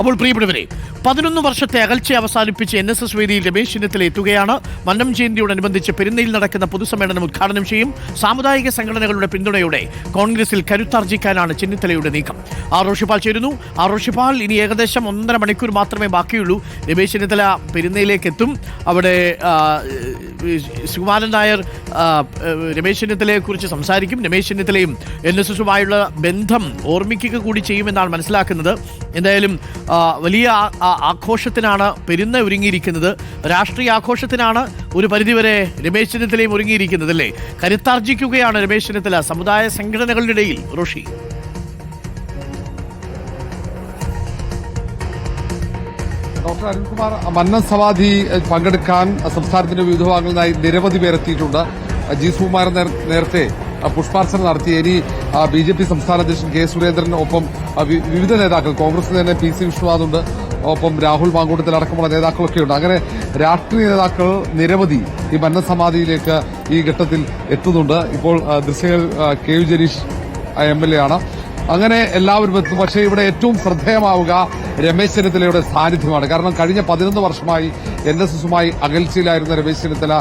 അപ്പോൾ പ്രിയപ്പെട്ടവരെ പതിനൊന്ന് വർഷത്തെ അകൽച്ച അവസാനിപ്പിച്ച് എൻ എസ് എസ് വേദിയിൽ രമേശ് ചെന്നിത്തല എത്തുകയാണ്. മന്നം ജയന്തിയോടനുബന്ധിച്ച് പെരുന്നയിൽ നടക്കുന്ന പൊതുസമ്മേളനം ഉദ്ഘാടനം ചെയ്യും. സാമുദായിക സംഘടനകളുടെ പിന്തുണയോടെ കോൺഗ്രസിൽ കരുത്താർജിക്കാനാണ് ചെന്നിത്തലയുടെ നീക്കം. ആർ റോഷിപ്പാൽ ചേരുന്നു. ആർ റോഷിപ്പാൽ ഇനി ഏകദേശം ഒന്നര മണിക്കൂർ മാത്രമേ ബാക്കിയുള്ളൂ. രമേശ് ചെന്നിത്തല പെരുന്നയിലേക്ക് എത്തും. അവിടെ സുകുമാരൻ നായർ രമേശ് ചെന്നിത്തലയെ കുറിച്ച് സംസാരിക്കും. രമേശ് ചെന്നിത്തലയും എൻ എസ് എസുമായുള്ള ബന്ധം ഓർമ്മിക്കുക കൂടി ചെയ്യുമെന്നാണ് മനസ്സിലാക്കുന്നത്. എന്തായാലും വലിയ ആഘോഷത്തിനാണ് പെരുന്ന ഒരുങ്ങിയിരിക്കുന്നത്. രാഷ്ട്രീയ ആഘോഷത്തിനാണ് ഒരു പരിധിവരെ രമേശ് ചെന്നിത്തലയും ഒരുങ്ങിയിരിക്കുന്നത് അല്ലേ? കരുത്താർജിക്കുകയാണ് രമേശ് ചെന്നിത്തല. സമുദായ സംഘടനകളുടെ ഇടയിൽ റോഷി. ഡോക്ടർ അരുൺകുമാർ മന്ന സമാധി പങ്കെടുക്കാൻ സംസ്ഥാനത്തിന്റെ വിവിധ ഭാഗങ്ങളിൽ നിന്നായി നിരവധി പേരെത്തിയിട്ടുണ്ട് ജി സുകുമാരൻ നേരത്തെ പുഷ്പാർച്ചന നടത്തി. ഇനി ബി ജെ പി സംസ്ഥാന അധ്യക്ഷൻ കെ സുരേന്ദ്രൻ ഒപ്പം വിവിധ നേതാക്കൾ കോൺഗ്രസ് തന്നെ പി സി വിശ്വനാഥുണ്ട് ഒപ്പം രാഹുൽ മാങ്കൂട്ടത്തിൽ അടക്കമുള്ള നേതാക്കളൊക്കെ ഉണ്ട് അങ്ങനെ രാഷ്ട്രീയ നേതാക്കൾ നിരവധി ഈ മന്നൻ ഈ ഘട്ടത്തിൽ എത്തുന്നുണ്ട്. ഇപ്പോൾ ദൃശ്യങ്ങൾ K U Jenish M L A ആണ്. അങ്ങനെ എല്ലാവരും എത്തും. പക്ഷേ ഇവിടെ ഏറ്റവും ശ്രദ്ധേയമാവുക രമേശ് ചെന്നിത്തലയുടെ സാന്നിധ്യമാണ്. കാരണം കഴിഞ്ഞ പതിനൊന്ന് വർഷമായി എൻ എസ് എസുമായി അകൽച്ചയിലായിരുന്ന രമേശ് ചെന്നിത്തല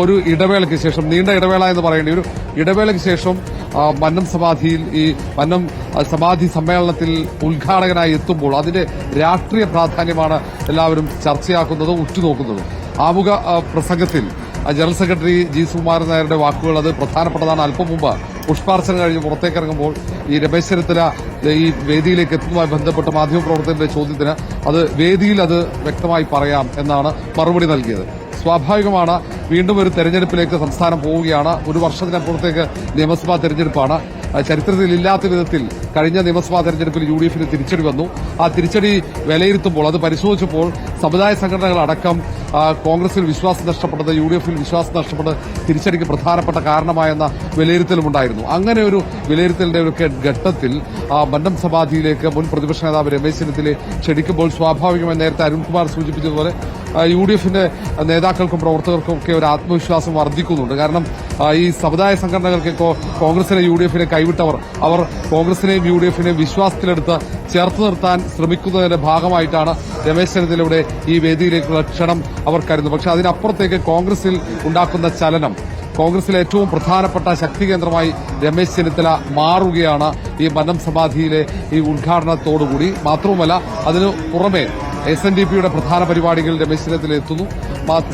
ഒരു ഇടവേളയ്ക്ക് ശേഷം നീണ്ട ഇടവേള എന്ന് പറയേണ്ടി ഒരു ഇടവേളയ്ക്ക് ശേഷം മന്നം സമാധിയിൽ ഈ മന്നം സമാധി സമ്മേളനത്തിൽ ഉദ്ഘാടകനായി എത്തുമ്പോൾ അതിന്റെ രാഷ്ട്രീയ പ്രാധാന്യമാണ് എല്ലാവരും ചർച്ചയാക്കുന്നതും ഉറ്റുനോക്കുന്നതും. ആമുഖ പ്രസംഗത്തിൽ ജനറൽ സെക്രട്ടറി ജി സുകുമാരൻ നായരുടെ വാക്കുകൾ അത് പ്രധാനപ്പെട്ടതാണ്. അല്പം മുമ്പ് പുഷ്പാർച്ചന കഴിഞ്ഞ് പുറത്തേക്കിറങ്ങുമ്പോൾ ഈ രമേശ് ചെന്നിത്തല ഈ വേദിയിലേക്ക് എത്തുന്നതുമായി ബന്ധപ്പെട്ട മാധ്യമപ്രവർത്തകന്റെ ചോദ്യത്തിന് അത് വേദിയിൽ അത് വ്യക്തമായി പറയാം എന്നാണ് മറുപടി നൽകിയത്. സ്വാഭാവികമാണ് വീണ്ടും ഒരു തെരഞ്ഞെടുപ്പിലേക്ക് സംസ്ഥാനം പോവുകയാണ്. ഒരു വർഷത്തിനപ്പുറത്തേക്ക് നിയമസഭാ തെരഞ്ഞെടുപ്പാണ്. ചരിത്രത്തിൽ ഇല്ലാത്ത വിധത്തിൽ കഴിഞ്ഞ നിയമസഭാ തെരഞ്ഞെടുപ്പിൽ യു ഡി എഫിന് തിരിച്ചടി വന്നു. ആ തിരിച്ചടി വിലയിരുത്തുമ്പോൾ അത് പരിശോധിച്ചപ്പോൾ സമുദായ സംഘടനകൾ അടക്കം കോൺഗ്രസിൽ വിശ്വാസം നഷ്ടപ്പെട്ടത് യു ഡി എഫിൽ വിശ്വാസം നഷ്ടപ്പെട്ട് തിരിച്ചടിക്ക് പ്രധാനപ്പെട്ട കാരണമായെന്ന വിലയിരുത്തലുമുണ്ടായിരുന്നു അങ്ങനെ ഒരു വിലയിരുത്തലിന്റെ ഒരു ഘട്ടത്തിൽ മന്നം സമാധിയിലേക്ക് മുൻ പ്രതിപക്ഷ നേതാവ് രമേശ് ചെന്നിത്തലയെ ക്ഷണിക്കുമ്പോൾ സ്വാഭാവികമായി നേരത്തെ അരുൺകുമാർ സൂചിപ്പിച്ചതുപോലെ യു ഡി എഫിന്റെ നേതാക്കൾക്കും പ്രവർത്തകർക്കും ഒക്കെ ഒരു ആത്മവിശ്വാസം വർദ്ധിക്കുന്നുണ്ട്. കാരണം ഈ സമുദായ സംഘടനകൾക്ക് കോ- കോൺഗ്രസിനെ യു ഡി എഫിനെ കൈവിട്ടവർ അവർ കോൺഗ്രസിനെയും യു ഡി എഫിനെയും വിശ്വാസത്തിലെടുത്ത് ചേർത്ത് നിർത്താൻ ശ്രമിക്കുന്നതിന്റെ ഭാഗമായിട്ടാണ് രമേശ് ചെന്നിത്തലയുടെ ഈ വേദിയിലേക്കുള്ള ക്ഷണം അവർ കരുതുന്നത്. പക്ഷെ അതിനപ്പുറത്തേക്ക് കോൺഗ്രസിൽ ഉണ്ടാക്കുന്ന ചലനം കോൺഗ്രസിലെ ഏറ്റവും പ്രധാനപ്പെട്ട ശക്തി കേന്ദ്രമായി രമേശ് ചെന്നിത്തല മാറുകയാണ് ഈ മനം സമാധിയിലെ ഈ ഉദ്ഘാടനത്തോടുകൂടി. മാത്രവുമല്ല അതിനു പുറമെ എസ് എൻ ഡി പിയുടെ പ്രധാന പരിപാടികൾ രമേശ് ചെന്നിത്തല എത്തുന്നു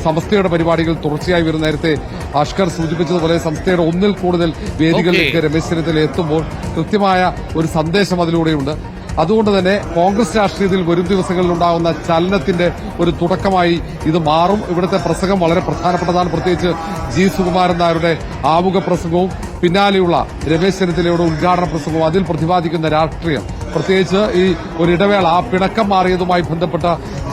സമസ്തയുടെ പരിപാടികൾ തുടർച്ചയായി വരുന്ന നേരത്തെ അഷ്കർ സൂചിപ്പിച്ചതുപോലെ സംസ്ഥയുടെ ഒന്നിൽ കൂടുതൽ വേദികളിലേക്ക് രമേശ് എത്തുമ്പോൾ കൃത്യമായ ഒരു സന്ദേശം അതിലൂടെയുണ്ട്. അതുകൊണ്ട് തന്നെ കോൺഗ്രസ് രാഷ്ട്രീയത്തിൽ വരും ദിവസങ്ങളിൽ ഉണ്ടാകുന്ന ചലനത്തിന്റെ ഒരു തുടക്കമായി ഇത് മാറും. ഇവിടുത്തെ പ്രസംഗം വളരെ പ്രധാനപ്പെട്ടതാണ്. പ്രത്യേകിച്ച് ജി സുകുമാരൻ നായരുടെ ആമുഖ പ്രസംഗവും പിന്നാലെയുള്ള രമേശ് ചെന്നിത്തലയുടെ ഉദ്ഘാടന പ്രസംഗവും അതിൽ പ്രതിപാദിക്കുന്ന രാഷ്ട്രീയം പ്രത്യേകിച്ച് ഈ ഒരു ഇടവേള ആ പിണക്കം മാറിയതുമായി ബന്ധപ്പെട്ട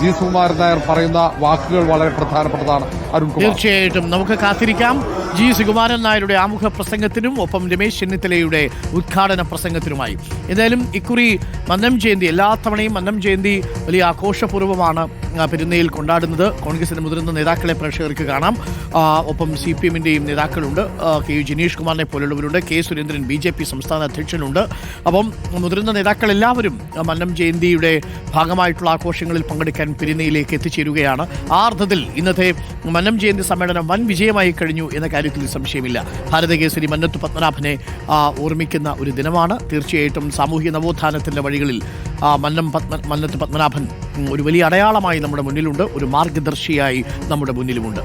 ജി സുകുമാരൻ നായർ പറയുന്ന വാക്കുകൾ വളരെ പ്രധാനപ്പെട്ടതാണ്. അരുൺ തീർച്ചയായിട്ടും. നമുക്ക് കാത്തിരിക്കാം. ജി സുകുമാരൻ നായരുടെ ആമുഖ പ്രസംഗത്തിനും ഒപ്പം രമേശ് ചെന്നിത്തലയുടെ ഉദ്ഘാടന പ്രസംഗത്തിനുമായി. എന്തായാലും ഇക്കുറി മന്നം ജയന്തി എല്ലാ തവണയും മന്നം ജയന്തി വലിയ ആഘോഷപൂർവമാണ് പെരുന്നയിൽ കൊണ്ടാടുന്നത്. കോൺഗ്രസിന്റെ മുതിർന്ന നേതാക്കളെ പ്രേക്ഷകർക്ക് കാണാം. ഒപ്പം സി പി എമ്മിന്റെയും നേതാക്കളുണ്ട്. കെ യു ജിനീഷ് കുമാറിനെ പോലുള്ളവരുണ്ട്. K Surendran B J P സംസ്ഥാന അധ്യക്ഷനുണ്ട്. അപ്പം മുതിർന്ന നേതാക്കൾ എല്ലാവരും മന്നം ജയന്തിയുടെ ഭാഗമായിട്ടുള്ള ആഘോഷങ്ങളിൽ പങ്കെടുക്കാൻ പെരുന്നയിലേക്ക് എത്തിച്ചേരുകയാണ്. ആ അർത്ഥത്തിൽ ഇന്നത്തെ മന്നം ജയന്തി സമ്മേളനം വൻ വിജയമായി കഴിഞ്ഞു എന്ന കാര്യത്തിൽ സംശയമില്ല. ഭാരതകേസരി മന്നത്ത് പത്മനാഭനെ ഓർമ്മിക്കുന്ന ഒരു ദിനമാണ്. തീർച്ചയായിട്ടും സാമൂഹിക നവോത്ഥാനത്തിന്റെ വഴികളിൽ മന്നം പത്മ മന്നത്ത് പത്മനാഭൻ ഒരു വലിയ അടയാളമായി നമ്മുടെ മുന്നിലുണ്ട്. ഒരു മാർഗദർശിയായി നമ്മുടെ മുന്നിലുമുണ്ട്.